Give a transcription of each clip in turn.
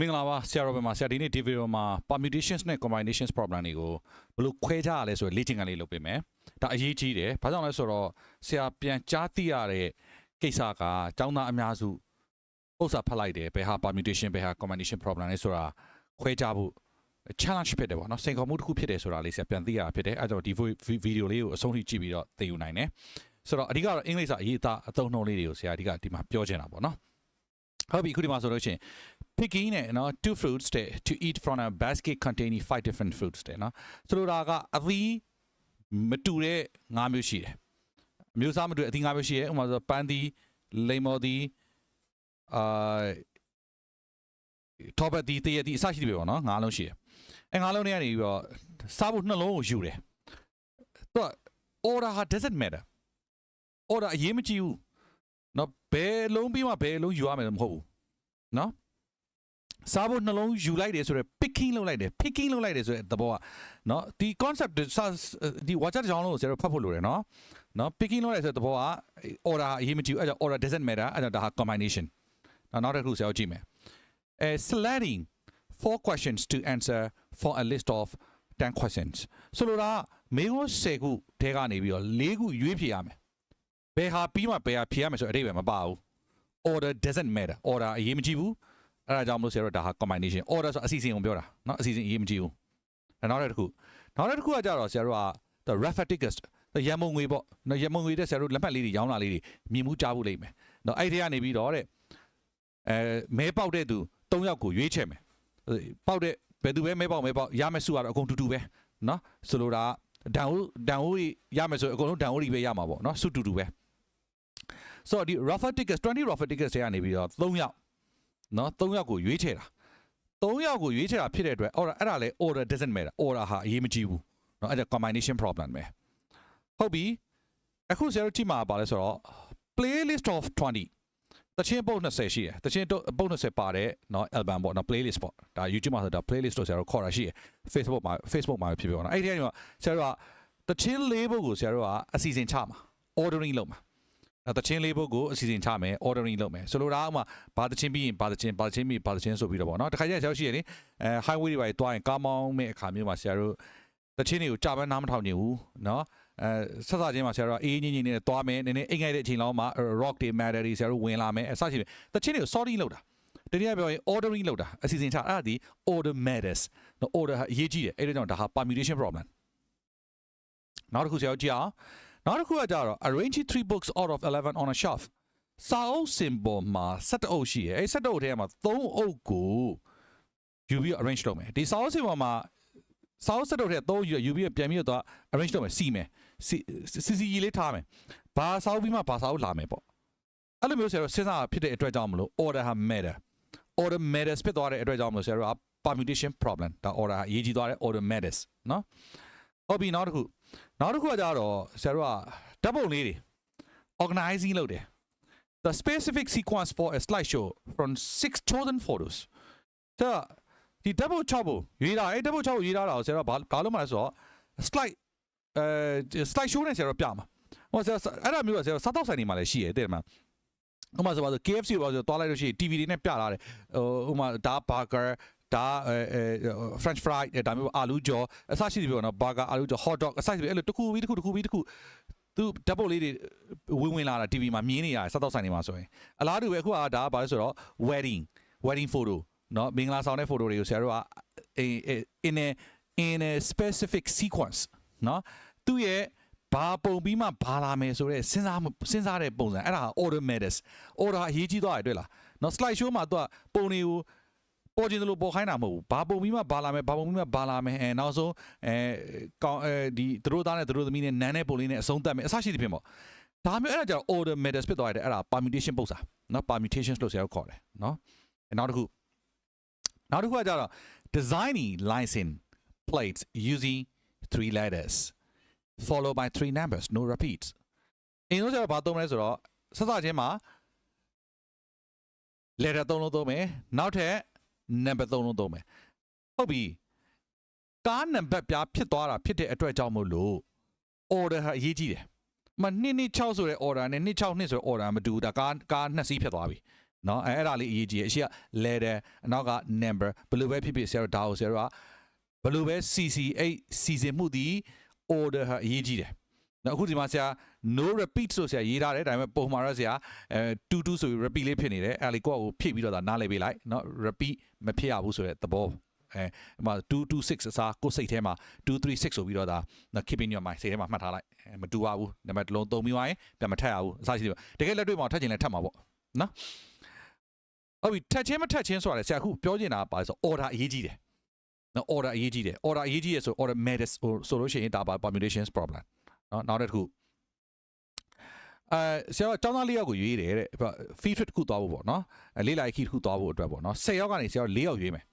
မင်္ဂလာပါဆရာတော်ဘယ်မှာဆရာဒီနေ့ဒီဗီဒီယိုမှာ permutations နဲ့ combinations problem တွေကိုဘယ်လိုခွဲခြားရလဲဆိုရယ်လေ့ကျင့်ခန်းလေးလုပ်ပေးမယ်။ဒါအရေးကြီးတယ်။ဘာကြောင့်လဲဆိုတော့ဆရာပြန်ကြားသိရတဲ့ကိစ္စကចောင်းသားအများစုဥစ္စာဖတ်လိုက်တယ်ဘယ်ဟာ permutation ဘယ်ဟာ combination problem လဲဆိုတာခွဲခြားဖို့ challenge ဖြစ်တယ်ပေါ့နော်။စိန်ခေါ်မှုတစ်ခုဖြစ်တယ်ဆိုတာလေးဆရာပြန်သိရတာဖြစ်တယ်။အဲဒါကြောင့်ဒီဗီဒီယိုလေးကိုအဆုံးထိကြည့်ပြီးတော့သိယူနိုင်တယ်။ဆိုတော့အဓိကတော့အင်္ဂလိပ်စာအရေးအသားအသုံးနှုန်းလေးတွေကိုဆရာအဓိကဒီမှာပြောချင်တာပေါ့နော်။ဟုတ်ပြီခုဒီမှာဆိုလို့ရှိရင် picking နဲ့နော် two fruits တဲ့ to eat from a basket containing five different fruits တဲ့နော်ဆိုလိုတာကအသီးမတူတဲ့ငါးမျိုးရှိတယ်အမျိုးအစားမတူတဲ့အသီးငါးမျိုးရှိတယ်ဥပမာဆိုပန်းသီးလိမ္မော်သီးအာထောပတ်သီးတရက်သီးအစရှိတယ်ပေါ့နော်ငါးလုံးရှိတယ်အဲငါးလုံးတွေကနေပြီးတော့စားဖို့နှလုံးကိုယူတယ်သူက order ဟာ doesn't matter order အရေးမကြီးဘူးနော်ဘယ်လုံးပြီးမှဘယ်လုံးယူရမယ်မဟုတ်ဘူးနော် စားဖို့နှလုံးယူလိုက်တယ်ဆိုတော့ picking လုပ်လိုက်တယ် picking လုပ်လိုက်တယ်ဆိုတဲ့သဘောကเนาะဒီ concept စာဒီ watcher တစ်ကြောင်းလုံးကိုဆရာတို့ဖတ်ဖို့လိုတယ်เนาะเนาะ picking လုပ်လိုက်ဆိုတဲ့သဘောက order အရေးမကြီးဘူးအဲကြောင့် order doesn't matter အဲကြောင့်ဒါဟာ combination နောက်နောက်တစ်ခုဆရာတို့ကြည့်မယ်အဲ selecting four questions to answer for a list of 10 questions ဆိုလိုတာကမေးခွန်း10ခုထဲကနေပြီးတော့၄ခုရွေးဖြေရမယ်ဘယ်ဟာပြီးမှဘယ်ဟာဖြေရမယ်ဆိုတဲ့အဓိပ္ပာယ်မပါဘူး order doesn't matter order အရေးမကြီးဘူး အဲ့ဒါကြောင့်မလို့ဆရာတို့ဒါဟာ combination order ဆိုအစီအစဉ်ကိုပြောတာเนาะအစီအစဉ်အရေးမကြီးဘူးနောက်တစ်ခုနောက်တစ်ခုကကြတော့ဆရာတို့က the rephaticus ရမုံငွေပေါ့နော်ရမုံငွေတဲ့ဆရာတို့လက်မှတ်လေးတွေရောင်းလာလေးတွေမြင်မှုကြားဖို့လိမ့်မယ်နော်အဲ့ဒီကနေပြီးတော့တဲ့အဲမဲပေါက်တဲ့သူ၃ယောက်ကိုရွေးချယ်မယ်ပေါက်တဲ့ဘယ်သူပဲမဲပေါက်မဲပေါက်ရမယ်စုကတော့အကုန်တူတူပဲနော်ဆိုလိုတာဒန်ဦးဒန်ဦးရမယ်ဆိုအကုန်လုံးဒန်ဦးတွေပဲရမှာပေါ့နော်စုတူတူပဲဆိုတော့ဒီ rephaticus 20 rephaticus တွေကနေပြီးတော့၃ယောက် နော်၃ယောက်ကိုရွေးချယ်တာ၃ယောက်ကိုရွေးချယ်တာဖြစ်တဲ့အတွက် order အဲ့ဒါလဲ order doesn't matter order ဟာအရေးမကြီးဘူးနော်အဲ့ဒါ combination problem ပဲဟုတ်ပြီအခုဆရာတို့ကြည့်မှာပါလဲဆိုတော့ playlist of 20တချင်းပုတ်20ရှိတယ်တချင်းပုတ်20ပါတယ်နော် album ပေါ့နော် playlist ပေါ့ဒါ YouTube မှာဆိုတော့ playlist လို့ဆရာတို့ခေါ်တာရှိတယ် Facebook မှာ Facebook မှာဖြစ်ဖြစ်ပေါ့နော်အဲ့ဒီကနေတော့ဆရာတို့ကတချင်းလေးပုတ်ကိုဆရာတို့ကအစီအစဉ်ချမှာ ordering လုပ်မှာ တချင်းလေးပုတ်ကိုအစီအစဉ်ချမယ် ordering လုပ်မယ်ဆိုလိုတာဥမာဘာတချင်းပြီးရင်ဘာတချင်းဘာတချင်းပြီးဘာတချင်းဆိုပြီးတော့ပေါ့နော်တခါကျရင်ဆရာတို့ရှိရလေအဲ highway တွေပါသွားရင်ကားမောင်းမဲ့အခါမျိုးမှာဆရာတို့တချင်းတွေကိုကြာပန်းနားမထောင်နေဘူးနော်အဲဆက်စားချင်းမှာဆရာတို့အေးငင်းငင်းနဲ့သွားမယ်နည်းနည်းအိမ်ငိုက်တဲ့အချိန်လောက်မှာ rock တွေ matter တွေဆရာတို့ဝင်လာမယ်အစရှိတယ်တချင်းတွေကို sorry လုပ်တာတနည်းပြောရင် ordering လုပ်တာအစီအစဉ်ချအဲ့ဒါဒီ order matters နော် order ဟာအရေးကြီးတယ်အဲ့ဒါကြောင့်ဒါဟာ permutation problem နောက်တစ်ခုဆရာတို့ကြည့်အောင် နောက်တစ်ခုကကြတော့ arrange three books out of 11 on a shelf စာအုပ် symbol မှာ7အုပ်ရှိရယ်အဲ7အုပ်ထဲမှာ3အုပ်ကိုယူပြီး arrange လုပ်မယ်ဒီစာအုပ် symbol မှာစာအုပ်7အုပ်ထဲ3ယူယူပြီးပြန်ပြီးတော့ arrange လုပ်မယ်စီမယ်စီစီစီလေးထားမယ်ဘာစာအုပ်ပြီးမှဘာစာအုပ်လာမယ်ပေါ့အဲ့လိုမျိုးဆရာတို့စဉ်းစားဖြစ်တဲ့အတွက်ကြောင့်မလို့ order ဟာ matter order matters ဖြစ်သွားတဲ့အတွက်ကြောင့်မလို့ဆရာတို့က permutation problem ဒါ order ဟာအရေးကြီးသွားတဲ့ order matters နော် ဟုတ်ပြီနောက်တစ်ခုနောက်တစ်ခုကကြတော့ဆရာတို့ကဓာတ်ပုံလေးတွေ organizing လုပ်တယ် the specific sequence for a slideshow from six chosen photos ဒါဒီဓာတ်ပုံ6ပုံရေးတာအဲ့ဓာတ်ပုံ6ပုံရေးတာတော့ဆရာတို့ဘာဘာလို့မှလဲဆိုတော့ slide အဲ slide show နဲ့ဆရာတို့ပြမှာဟိုဆရာအဲ့ဒါမျိုးကဆရာစားတော့ဆိုင်နေမှာလည်းရှိရတဲ့မှာဥပမာဆိုပါဆို KFC ဘာဆိုသွားလိုက်လို့ရှိရင် TV တွေနဲ့ပြလာတယ်ဟိုဥပမာဒါ burger ဒါအဲ French fry ဒါမျိုးအာလူးကြော်အစရှိတယ်ပြောနော်ဘာဂါအာလူးကြော် hot dog အစရှိတယ်အဲ့လိုတစ်ခုပြီးတစ်ခုတစ်ခုပြီးတစ်ခုသူဓာတ်ပုံလေးတွေဝင်ဝင်လာတာ TV မှာမြင်နေရတယ်စက်တော့ဆိုင်နေမှာဆိုရင်အလားတူပဲအခုကဒါကဘာလဲဆိုတော့ wedding wedding photo နော်မင်္ဂလာဆောင်တဲ့ photo တွေကိုဆရာတို့က in a in a specific sequence နော်သူ့ရဲ့ဘာပုံပြီးမှဘာလာမယ်ဆိုတော့စဉ်းစားစဉ်းစားတဲ့ပုံစံအဲ့ဒါ order matters order အရေးကြီးသွားတယ်တွေ့လားနော် slide show မှာသူကပုံတွေကို ပေါ်ကျင်သလိုပေါ်ခိုင်းတာမဟုတ်ဘူးဘာပုံပြီးမှဘာလာမယ်ဘာပုံပြီးမှဘာလာမယ်အဲနောက်ဆုံးအဲကောင်အဲဒီသူတို့သားနဲ့သူတို့သမီးနဲ့နန်းနဲ့ပုံလေးနဲ့အဆုံးသတ်မယ်အဆရှိသဖြင့်ပေါ့ဒါမျိုးအဲ့ဒါကြတော့ order matters ဖြစ်သွားတယ်အဲ့ဒါ permutation ပုတ်စာနော် permutations လို့ဆရာတို့ခေါ်တယ်နော်နောက်တစ်ခုနောက်တစ်ခုကကြတော့ designing license plates using three letters followed by three numbers no repeats အင်းတို့ကျတော့ဘာသုံးမလဲဆိုတော့ဆက်စချင်းမှာ letter သုံးလုံးသုံးမယ်နောက်ထပ် number 3လုံးသုံးမယ်ဟုတ်ပြီကားနံပါတ်ပြဖြစ်သွားတာဖြစ်တဲ့အတွက်ကြောင့်မို့လို့ order ဟာအရေးကြီးတယ်မ226ဆိုတဲ့ order နဲ့262ဆိုတဲ့ order မတူဘူးဒါကားကားနှစ်စီးဖြစ်သွားပြီနော်အဲအဲ့ဒါလေးအရေးကြီးတယ်အရှိက letter အနောက်က number ဘယ်လိုပဲဖြစ်ဖြစ်ဆရာတို့ဒါကိုဆရာတို့ကဘယ်လိုပဲ CC8 စီစဉ်မှုဒီ order ဟာအရေးကြီးတယ် နော်အခုဒီမှာဆရာ no repeat ဆိုဆရာရေးထားတယ်ဒါပေမဲ့ပုံမှန်တော့ဆရာအဲ22ဆိုပြီး repeat လေးဖြစ်နေတယ်အဲ့ဒါလေးကိုယ့်ကိုဖြည့်ပြီးတော့ဒါနားလည်ပေးလိုက်နော် repeat မဖြစ်ရဘူးဆိုတဲ့သဘောအဲဟိုမှာ226အစားကိုယ်စိတ်ထဲမှာ236ဆိုပြီးတော့ဒါ keep in your mind စိတ်ထဲမှာမှတ်ထားလိုက်အဲမတူပါဘူးနံပါတ်တစ်လုံးသုံးပြီးသွားရင်ပြန်မထက်ရဘူးအစားရှိတယ်တကယ်လက်တွေ့မှာထက်ချင်လဲထက်မှာပေါ့နော်ဟုတ်ပြီထက်ချင်းမထက်ချင်းဆိုတာလေဆရာအခုပြောချင်တာကပါဆို order အရေးကြီးတယ်နော် order အရေးကြီးတယ် order အရေးကြီးရဆို order matters ဆိုလို့ရှိရင်ဒါပါ permutations problem နော်နောက်တစ်ခုအဲဆရာကကျောင်းသားလေးယောက်ကိုရွေးတယ်တဲ့ free trip တစ်ခုသွားဖို့ပေါ့နော်အဲလေးလိုက်ခီတစ်ခုသွားဖို့အတွက်ပေါ့နော်10ယောက်ကနေဆရာ၄ယောက်ရွေးမယ်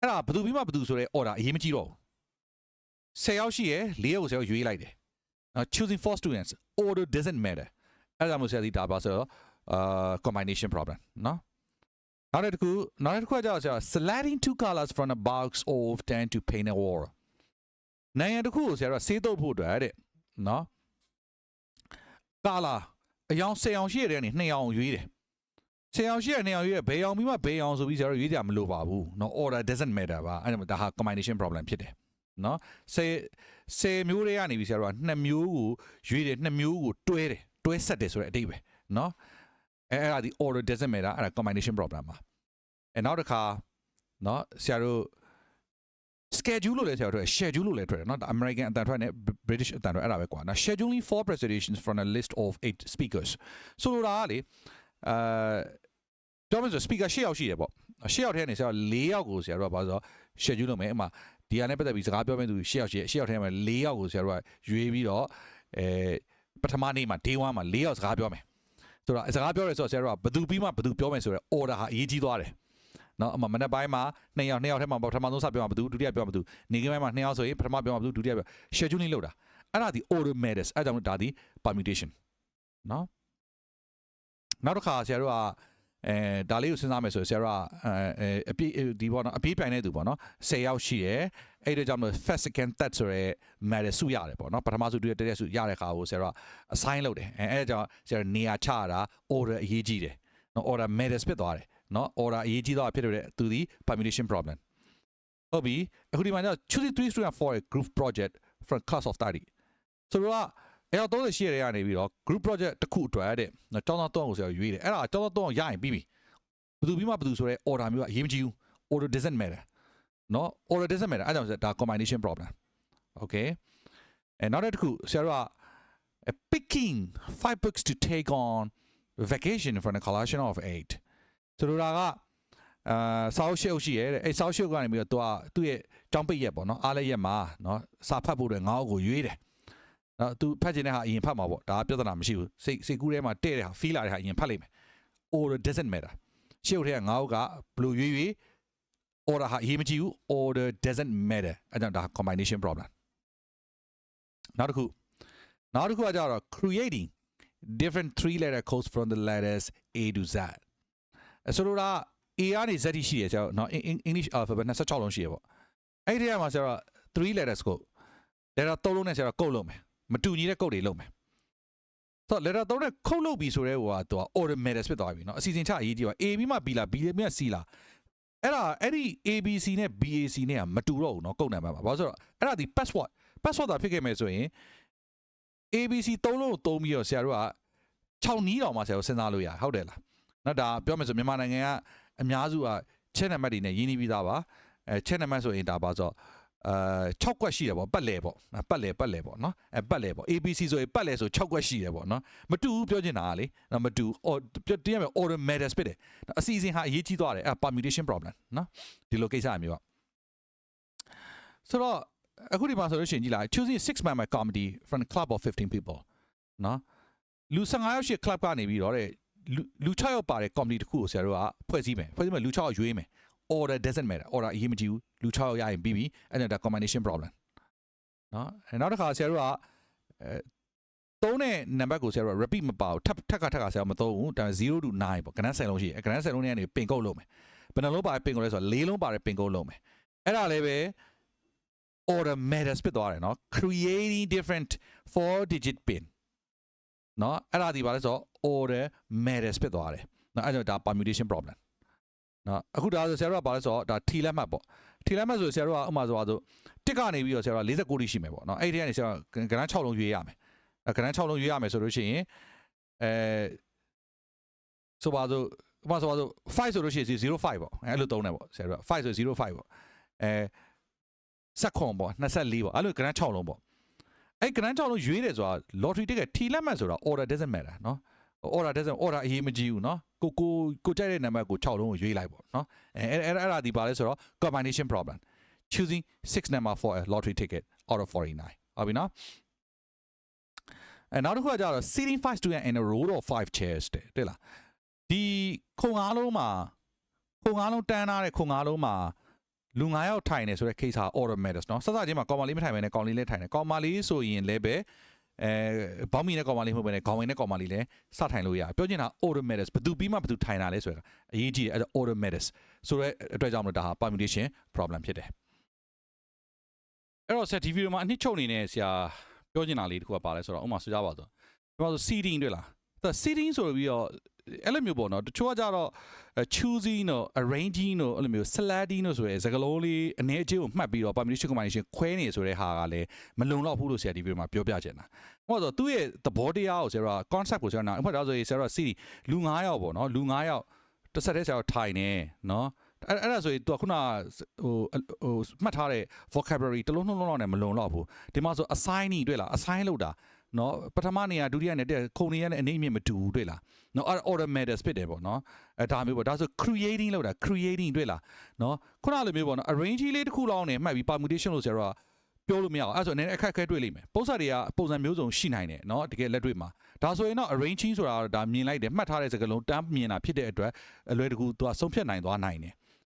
အဲ့ဒါဘယ်သူပြီးမှဘယ်သူဆိုတဲ့ order အရေးမကြီးတော့ဘူး10ယောက်ရှိရယ်၄ယောက်ကိုဆရာရွေးလိုက်တယ်နော် choosing four students order doesn't matter အဲ့ဒါမျိုးဆရာဒီဒါပါဆိုတော့အာ combination problem နော်နောက်တစ်ခုနောက်တစ်ခုကကြောက်ဆရာ sliding two colors from a box of 10 to paint a wall နိုင်ငံတစ်ခုကိုဆရာကစေးတုပ်ဖို့အတွက်တဲ့ နော်ကာလာအယောင်၁၀အောင်ရှိရတဲ့ကနေ2အောင်ရွေးတယ်၁၀အောင်ရှိရ2အောင်ရွေးရဘယ်အောင်ပြီးမှဘယ်အောင်ဆိုပြီးဆရာတို့ရွေးကြမလို့ပါဘူးနော် order doesn't matter ပါအဲ့ဒါဒါဟာ combination problem ဖြစ်တယ်နော်၁၀10မျိုးတွေကနေပြီးဆရာတို့က2မျိုးကိုရွေးတယ်2မျိုးကိုတွဲတယ်တွဲဆက်တယ်ဆိုတဲ့အတိတ်ပဲနော်အဲအဲ့ဒါဒီ order doesn't matter အဲ့ဒါ combination problem ပါအဲနောက်တစ်ခါနော်ဆရာတို့ schedule လို့လည်းဆရာတို့ schedule လို့လည်းထွက်တယ်เนาะ American အတန်ထွက်နဲ့ British အတန်ထွက်အဲ့ဒါပဲကွာနော် scheduling four presentations from a list of eight speakers ဆိုလိုတာကလေအာပြောမယ်ဆို speaker ၈ယောက်ရှိတယ်ပေါ့၈ယောက်ထဲကနေဆရာ၄ယောက်ကိုဆရာတို့ကဘာလို့ဆို schedule လုပ်မယ်အမှဒီဟာနဲ့ပတ်သက်ပြီးစကားပြောမယ့်သူ၈ယောက်ရှိတယ်၈ယောက်ထဲမှာ၄ယောက်ကိုဆရာတို့ကရွေးပြီးတော့အဲပထမနေ့မှာ day 1မှာ၄ယောက်စကားပြောမယ်ဆိုတော့စကားပြောရဲဆိုတော့ဆရာတို့ကဘယ်သူပြီးမှဘယ်သူပြောမယ်ဆိုတော့ order ဟာအရေးကြီးသွားတယ် နော်အမမနေ့ပိုင်းမှာနှစ်ယောက်နှစ်ယောက်ထဲမှာပထမဆုံးစပြောမှာဘယ်သူဒုတိယပြောမှာဘယ်သူနေကင်းပိုင်းမှာနှစ်ယောက်ဆိုရင်ပထမပြောမှာဘယ်သူဒုတိယပြော scheduling လုပ်တာအဲ့ဒါဒီ order matters အဲ့ကြောင့်ဒါဒီ permutation နော်နောက်တစ်ခါဆရာတို့ကအဲဒါလေးကိုစဉ်းစားမယ်ဆိုရင်ဆရာတို့ကအဲအပြည့်ဒီပေါ့နော်အပြည့်ပြိုင်တဲ့သူပေါ့နော်10ယောက်ရှိတယ်အဲ့ဒါကြောင့်မလို့ first second third ဆိုရဲ matter စုရတယ်ပေါ့နော်ပထမစုဒုတိယတတိယစုရတဲ့ခါကိုဆရာတို့က assign လုပ်တယ်အဲအဲ့ဒါကြောင့်ဆရာနေရာချရတာ order အရေးကြီးတယ်နော် order matters ဖြစ်သွားတယ် နော် order အရေးကြီးတော့ဖြစ်တဲ့သူဒီ permutation problem ဟုတ်ပြီအခုဒီမှာကျ choose three students for a group project from class of study ဆိုတော့အဲ့တော့30ရှိရတဲ့ကနေပြီးတော့ group project တစ်ခုအတွက်တဲ့နော်ကျောင်းသား3ကိုဆရာရွေးတယ်အဲ့ဒါကျောင်းသား3ကိုရရင်ပြီးပြီဘယ်သူပြီးမှဘယ်သူဆိုရဲ order မျိုးကအရေးမကြီးဘူး order doesn't matter နော် order doesn't matter အဲ့ဒါဆိုဒါ combination problem okay အဲနောက်တစ်ခုဆရာတို့က picking five books to take on vacation from a collection of eight ဆိုလိုတာကအာစောက်ရှုပ်ရှိရဲတဲ့အဲစောက်ရှုပ်ကနေပြီးတော့သူကသူ့ရဲ့ចောင်းပိတ်ရက်ပေါ့နော်အားလည်းရက်မှာနော်စာဖတ်ဖို့အတွက်ငါ့ကိုရွေးတယ်နော်သူဖတ်ချင်တဲ့ဟာအရင်ဖတ်မှာပေါ့ဒါပြဿနာမရှိဘူးစိတ်စိတ်ကူးထဲမှာတဲ့တဲ့ဟာ feel လာတဲ့ဟာအရင်ဖတ်လိုက်မယ် order doesn't matter ရှုပ်တဲ့ကငါ့ကဘလို့ရွေးရွေး order ဟာအရေးမကြီးဘူး order doesn't matter အဲကြောင့်ဒါ combination problem နောက်တစ်ခုနောက်တစ်ခုကကြတော့ creating different three letter codes from the letters A to Z ဆိုလိုတာ A ကနေ Z ထိရှိရကျတော့เนาะ English alphabet 26လုံးရှိရပေါ့အဲ့ဒီထဲမှာကျတော့3 letters ကို letter 3လုံးနဲ့ကျတော့ကုတ်လုံးမယ်မတူညီတဲ့ကုတ်တွေလုံးမယ်ဆိုတော့ letter 3နဲ့ခုတ်လုပ်ပြီဆိုတဲ့ဟိုကသူက order matters ဖြစ်သွားပြီเนาะအစီအစဉ်ချအရေးကြီးပါ A ပြီးမှ B လား B ပြီးမှ C လားအဲ့ဒါအဲ့ဒီ ABC နဲ့ BAC နဲ့ကမတူတော့ဘူးเนาะကုတ်နံပါတ်ပါဘာလို့ဆိုတော့အဲ့ဒါဒီ password password သာဖြစ်ခဲ့မယ်ဆိုရင် ABC 3လုံးကိုသုံးပြီးတော့ဆရာတို့က6နီးတောင်မှဆရာတို့စဉ်းစားလို့ရဟုတ်တယ်လား နော်ဒါပြောမယ်ဆိုမြန်မာနိုင်ငံကအများစုကချက်နံပါတ်တွေနဲ့ရင်းနှီးပြီးသားပါအဲချက်နံပါတ်ဆိုရင်ဒါပါဆိုအာ6ကွက်ရှိတယ်ပေါ့ပတ်လဲပေါ့ပတ်လဲပတ်လဲပေါ့နော်အဲပတ်လဲပေါ့ ABC ဆိုရင်ပတ်လဲဆို6ကွက်ရှိတယ်ပေါ့နော်မတူဘူးပြောချင်တာကလေနော်မတူအော်တင်းရမယ် order matters ဖြစ်တယ်အစီအစဉ်ဟာအရေးကြီးသွားတယ်အဲ permutation problem နော်ဒီလိုကိစ္စအမျိုးကဆိုတော့အခုဒီမှာဆိုလို့ရှိရင်ကြည့်လိုက် choosing six member comedy from a club of 15 people နော်လူ15ယောက်ရှိ club ကနေပြီးတော့တဲ့ လူ6ယောက်ပါတဲ့ comedy တစ်ခုကိုဆရာတို့ကဖွဲ့စည်းမယ်ဖွဲ့စည်းမယ်လူ6ယောက်ရွေးမယ် order doesn't matter order အရေးမကြီးဘူးလူ6ယောက်ရရင်ပြီးပြီအဲ့ဒါ combination problem နော်နောက်တစ်ခါဆရာတို့ကအဲသုံးတဲ့နံပါတ်ကိုဆရာတို့ repeat မပါဘူးထပ်ထပ်ကထပ်ကဆရာမသုံးဘူးဒါပေမဲ့0 to 9ပေါ့ကဏန်း10လုံးရှိတယ်ကဏန်း10လုံးနဲ့ကနေပင်ကုတ်လုပ်မယ်ဘယ်နှလုံးပါပင်ကုတ်လဲဆိုတော့၄လုံးပါတယ်ပင်ကုတ်လုပ်မယ်အဲ့ဒါလည်းပဲ order matters ဖြစ်သွားတယ်နော် creating different four digit pin เนาะအဲ့ဒါဒီပါလဲဆိုတော့ order matters ဖြစ်သွားတယ် နော်အဲ့ဒါဒါ permutation problem နော်အခုဒါဆိုဆရာတို့ကဘာလဲဆိုတော့ဒါ T လက်မှတ်ပေါ့ T လက်မှတ်ဆိုဆရာတို့ကဥပမာဆိုပါဆိုတစ်ကနေပြီးတော့ဆရာတို့က49တိရှိမယ်ပေါ့နော်အဲ့ဒီကနေဆရာကကဏ္ဍ6လုံးရွေးရမယ်အဲ့ကဏ္ဍ6လုံးရွေးရမယ်ဆိုလို့ရှိရင်အဲဆိုပါဆိုဥပမာဆိုပါဆို5ဆိုလို့ရှိရင်05ပေါ့အဲ့လိုသုံးတယ်ပေါ့ဆရာတို့က5ဆို05ပေါ့အဲစက်ခွန်ပေါ့24ပေါ့အဲ့လိုကဏ္ဍ6လုံးပေါ့ အဲ့ကဏ္ဍ6လုံးရွေးတယ်ဆိုတာ lottery ticket T လက်မှတ်ဆိုတာ order doesn't matter နော် order doesn't order အရေးမကြီးဘူးเนาะကိုကိုကိုကြိုက်တဲ့နံပါတ်ကို6လုံးကိုရွေးလိုက်ပေါ့เนาะအဲအဲ့အဲ့အဲ့ဒါဒီပါလဲဆိုတော့ combination problem choosing six number for a lottery ticket out of 49ဟုတ်ပြီเนาะအဲနောက်တစ်ခုကကြတော့ sitting five student in a row of five chairs တဲ့တွေ့လားဒီခုံအားလုံးမှာခုံအားလုံးတန်းထားတဲ့ခုံအားလုံးမှာ လူ9ယောက်ထိုင်နေဆိုတဲ့ case ဟာ order matters เนาะစစချင်းမှာကောင်မလေးမထိုင်ဘဲနဲ့ကောင်လေးလည်းထိုင်တယ်ကောင်မလေးဆိုရင်လည်းပဲအဲဘောင်းမီနဲ့ကောင်မလေးမဟုတ်ဘဲနဲ့ခေါင်းဝင်နဲ့ကောင်မလေးလည်းစထိုင်လို့ရပြောချင်တာ order matters ဘယ်သူပြီးမှဘယ်သူထိုင်တာလဲဆိုရအရေးကြီးတယ်အဲ့ဒါ order matters ဆိုတော့အတွက်ကြောင့်မလို့ဒါဟာ permutation problem ဖြစ်တယ်အဲ့တော့ဆက်ဒီဗီဒီယိုမှာအနှစ်ချုပ်နေတဲ့ဆရာပြောချင်တာလေးတစ်ခုကပါလဲဆိုတော့ဥပမာဆိုကြပါစို့ဒီမှာဆို seeding တွေ့လားဒါ seeding ဆိုပြီးတော့ အဲ့လိုမျိုးပေါ့နော်တချို့ကကြတော့ choosing တို့ arranging တို့အဲ့လိုမျိုး sliding တို့ဆိုရဲစကားလုံးလေးအနေအချင်းကိုမှတ်ပြီးတော့ permutation combination ခွဲနေဆိုတဲ့ဟာကလည်းမလုံလောက်ဘူးလို့ဆရာဒီဗီဒီယိုမှာပြောပြချင်တာ။ဟောဆိုသူ့ရဲ့သဘောတရားကိုဆရာက concept ကိုဆရာကဥပမာဒါဆိုရင်ဆရာက CD လူ9ယောက်ပေါ့နော်လူ9ယောက်တစ်ဆက်တည်းဆရာကထိုင်နေနော်အဲ့အဲ့ဒါဆိုရင် तू ခုနဟိုဟိုမှတ်ထားတဲ့ vocabulary တစ်လုံးနှလုံးလောက်နဲ့မလုံလောက်ဘူးဒီမှာဆို assigning တွေ့လား assign လုပ်တာ နော်ပထမနေရာဒုတိယနေရာခုံနေရတဲ့အနေအမြင့်မတူဘူးတွေ့လားနော်အဲ့ order matters ဖြစ်တယ်ပေါ့နော်အဲဒါမျိုးပေါ့ဒါဆို creating လောက်တာ creating တွေ့လားနော်ခုနလိုမျိုးပေါ့နော် arrange လေးတစ်ခုလောက်နဲ့မှတ်ပြီး permutation လို့ဆိုတော့ပြောလို့မရအောင်အဲ့ဆိုအနေနဲ့အခက်အခဲတွေ့လိမ့်မယ်ပုံစံတွေကပုံစံမျိုးစုံရှိနိုင်တယ်เนาะတကယ်လက်တွေ့မှာဒါဆိုရင်တော့ arranging ဆိုတာဒါမြင်လိုက်တယ်မှတ်ထားတဲ့စကားလုံးတန်းမြင်တာဖြစ်တဲ့အတွက်အလွယ်တကူသူကဆုံးဖြတ်နိုင်သွားနိုင်တယ်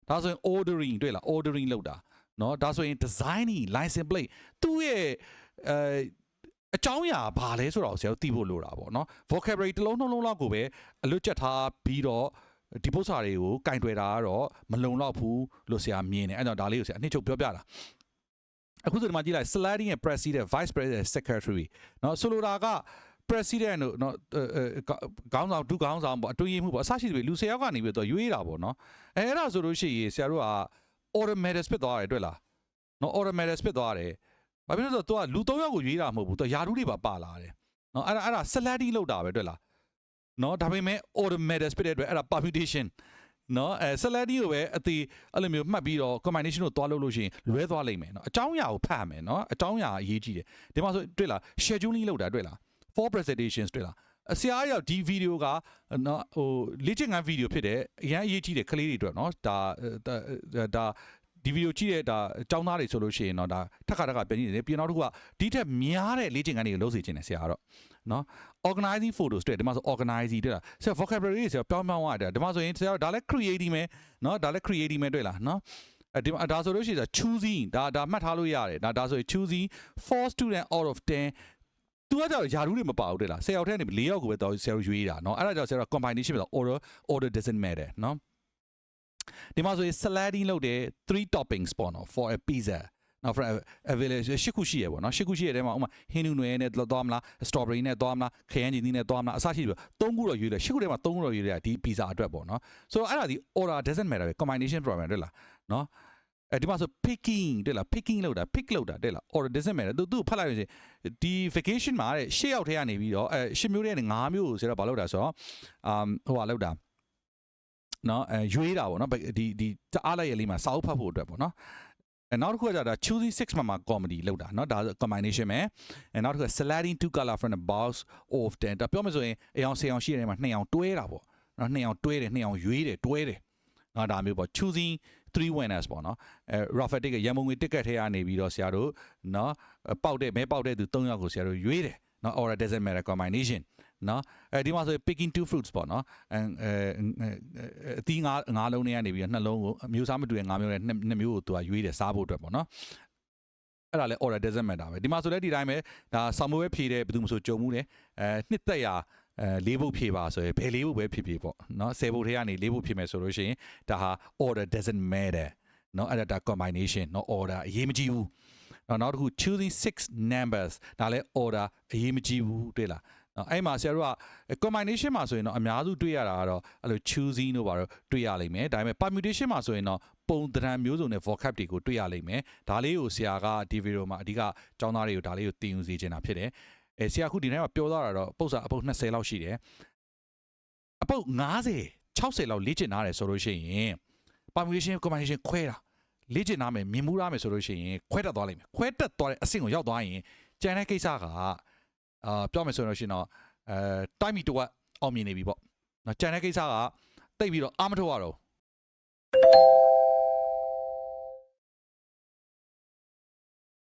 ဒါဆိုရင် ordering တွေ့လား ordering လောက်တာเนาะဒါဆိုရင် designing license plate သူ့ရဲ့အဲ အကြောင်းအရာဘာလဲဆိုတော့ဆရာတို့သိဖို့လိုတာပေါ့เนาะ vocabulary တစ်လုံးနှလုံးလောက်ကိုပဲအလွတ်ကျက်ထားပြီးတော့ဒီပု္ပ္ပစာတွေကိုကင်တွယ်တာကတော့မလုံလောက်ဘူးလို့ဆရာမြင်တယ်အဲ့တော့ဒါလေးကိုဆရာအနှစ်ချုပ်ပြောပြတာအခုဆိုဒီမှာကြည့်လိုက် sliding ရဲ့ president vice president secretary เนาะဆိုလိုတာက president တို့เนาะခေါင်းဆောင်ဒုခေါင်းဆောင်ပေါ့အတွင်းရေးမှုပေါ့အစရှိတယ်လူ၁၀ယောက်ကနေပြီးတော့ရွေးတာပေါ့เนาะအဲအဲ့ဒါဆိုလို့ရှိရင်ဆရာတို့က automatic ဖြစ်သွားတယ်တွေ့လားเนาะ automatic ဖြစ်သွားတယ် ဘာဖြစ်လို့ဆိုတော့ तू ကလူ၃ယောက်ကိုရွေးတာမဟုတ်ဘူး तू ယာဒူးတွေပါပါလာတယ်နော်အဲ့ဒါအဲ့ဒါ salary လောက်တာပဲတွေ့လားနော်ဒါပေမဲ့ automatic ဖြစ်တဲ့အတွက်အဲ့ဒါ permutation နော်အဲ salary ကိုပဲအတီအဲ့လိုမျိုးမှတ်ပြီးတော့ combination ကိုသွားလုပ်လို့ရှိရင်လွဲသွားလိမ့်မယ်နော်အကြောင်းအရာကိုဖတ်မယ်နော်အကြောင်းအရာအရေးကြီးတယ်ဒီမှာဆိုတွေ့လား scheduling လောက်တာတွေ့လား four presentations တွေ့လားအစအားရောက်ဒီဗီဒီယိုကနော်ဟိုလေ့ကျင့်ခန်းဗီဒီယိုဖြစ်တယ်အရန်အရေးကြီးတယ်ကလေးတွေအတွက်နော်ဒါဒါ ဒီဗီဒီယိုကြည့်တဲ့ဒါအကြောင်းသားတွေဆိုလို့ရှိရင်တော့ဒါထက်ခါထက်ခါပြန်ကြည့်နေပြန်နောက်တစ်ခုကဒီထက်များတဲ့လေ့ကျင့်ခန်းတွေကိုလုပ်စေချင်တယ်ဆရာကတော့နော် organizing photos တွေ့ဒီမှာဆို organizing တွေ့လားဆရာ vocabulary တွေဆရာပြောင်းပြောင်းသွားတယ်ဒီမှာဆိုရင်ဆရာဒါလည်း creating ပဲနော်ဒါလည်း creating ပဲတွေ့လားနော်အဲဒီမှာဒါဆိုလို့ရှိရင် choosing ဒါဒါမှတ်ထားလို့ရတယ်ဒါဒါဆိုရင် choosing four student out of 10သူကကြောင့်ယာရူးတွေမပါဘူးတဲ့လားဆယ်ယောက်ထဲနေ၄ယောက်ကိုပဲတော့ဆယ်ယောက်ရွေးတာเนาะအဲ့ဒါကြောင့်ဆယ်ယောက် combination ပဲတော့ order order doesn't matter เนาะ ဒီမှာဆိုရင် sliding လုပ်တယ်3 toppings ပေါ့နော် for a pizza နော် for a village ရှစ်ခုရှိရပေါ့နော်ရှစ်ခုရှိရတဲ့မှာဥမာဟင်းနူနွယ်နဲ့သွားမလား strawberry နဲ့သွားမလားခရမ်းချီသီးနဲ့သွားမလားအစရှိတယ်သုံးခုတော့ရွေးတယ်ရှစ်ခုထဲမှာသုံးခုတော့ရွေးတယ်ဒီ pizza အတွက်ပေါ့နော်ဆိုတော့အဲ့ဒါဒီ order doesn't matter ပဲ combination problem တွေ့လားနော်အဲဒီမှာဆို picking တဲ့လား picking လောက်တာ pick လောက်တာတဲ့လား order doesn't matter သူသူဖတ်လိုက်လို့ရှိရင်ဒီ vacation မှာတဲ့ရှစ်ယောက်ထဲကနေပြီးတော့အဲရှစ်မျိုးထဲကနေ၅မျိုးဆိုတော့ဘာလောက်တာဆိုတော့ um ဟိုဟာလောက်တာ နော်အဲရွေးတာပေါ့နော်ဒီဒီအားလိုက်ရလေးမှာစာအုပ်ဖတ်ဖို့အတွက်ပေါ့နော်အဲနောက်တစ်ခုကကြတာ choosing 6မှာမှာ comedy လောက်တာเนาะဒါ combination ပဲအဲနောက်တစ်ခုက sliding two color from the box of 10ဒါပြောမှဆိုရင်အယောင်ဆေအောင်ရှိတဲ့မှာနှစ်အောင်တွဲတာပေါ့เนาะနှစ်အောင်တွဲတယ်နှစ်အောင်ရွေးတယ်တွဲတယ်เนาะဒါမျိုးပေါ့ choosing three winners ပေါ့เนาะအဲ Rafa ticket ရန်ပုံငွေ ticket ထဲကနေပြီးတော့ဆရာတို့เนาะပေါက်တဲ့မဲပေါက်တဲ့သူ၃ယောက်ကိုဆရာတို့ရွေးတယ်เนาะ or doesn't matter combination နော်အဲဒီမှာဆို picking two fruits ပေါ့နော်အဲအသီးငါးငါးလုံးတွေကနေပြီးတော့နှလုံးကိုအမျိုးစားမတူတဲ့ငါးမျိုးနဲ့နှစ်မျိုးကိုသူကရွေးတယ်စားဖို့အတွက်ပေါ့နော်အဲ့ဒါလဲ order doesn't matter ပဲဒီမှာဆိုလဲဒီတိုင်းပဲဒါဆောင်းမွေးဖြေတယ်ဘယ်သူမှဆိုကြုံမှုတယ်အဲနှစ်သက်ရာအဲလေးဖို့ဖြေပါဆိုရင်ဘယ်လေးဖို့ပဲဖြေဖြေပေါ့နော်ဆယ်ဖို့ထဲကနေလေးဖို့ဖြေမယ်ဆိုလို့ရှိရင်ဒါဟာ order doesn't matter နော်အဲ့ဒါ combination နော် order အရေးမကြီးဘူးနောက်နောက်တစ်ခု choosing six numbers ဒါလဲ order အရေးမကြီးဘူးတွေ့လား နော်အဲ့မှာဆရာတို့က combination မှာဆိုရင်တော့အများစုတွေ့ရတာကတော့အဲ့လို choosing တို့ပါတော့တွေ့ရလိမ့်မယ်ဒါပေမဲ့ permutation မှာဆိုရင်တော့ပုံသဏ္ဍာန်မျိုးစုံနဲ့ vocab တွေကိုတွေ့ရလိမ့်မယ်ဒါလေးကိုဆရာကဒီဗီဒီယိုမှာအဓိကကျောင်းသားတွေကိုဒါလေးကိုသင်ယူစေချင်တာဖြစ်တယ်အဲဆရာအခုဒီနေ့မှာပြောသွားတာတော့ပု္ပ္ပစာအပုပ်20လောက်ရှိတယ်အပုပ်90 60လောက်လေ့ကျင့်ထားတယ်ဆိုလို့ရှိရင် permutation combination ခွဲတာလေ့ကျင့်ထားမယ်မြင်မှုရမယ်ဆိုလို့ရှိရင်ခွဲတတ်သွားလိမ့်မယ်ခွဲတက်သွားတဲ့အဆင့်ကိုရောက်သွားရင်ကြံတဲ့ကိစ္စက အာပြောမယ်ဆိုလို့ရှိရင်တော့အဲတိုက်မီတော့အောင်မြင်နေပြီပေါ့နော်ကြံတဲ့ကိစ္စကတိတ်ပြီးတော့အာမထုတ်ရတော့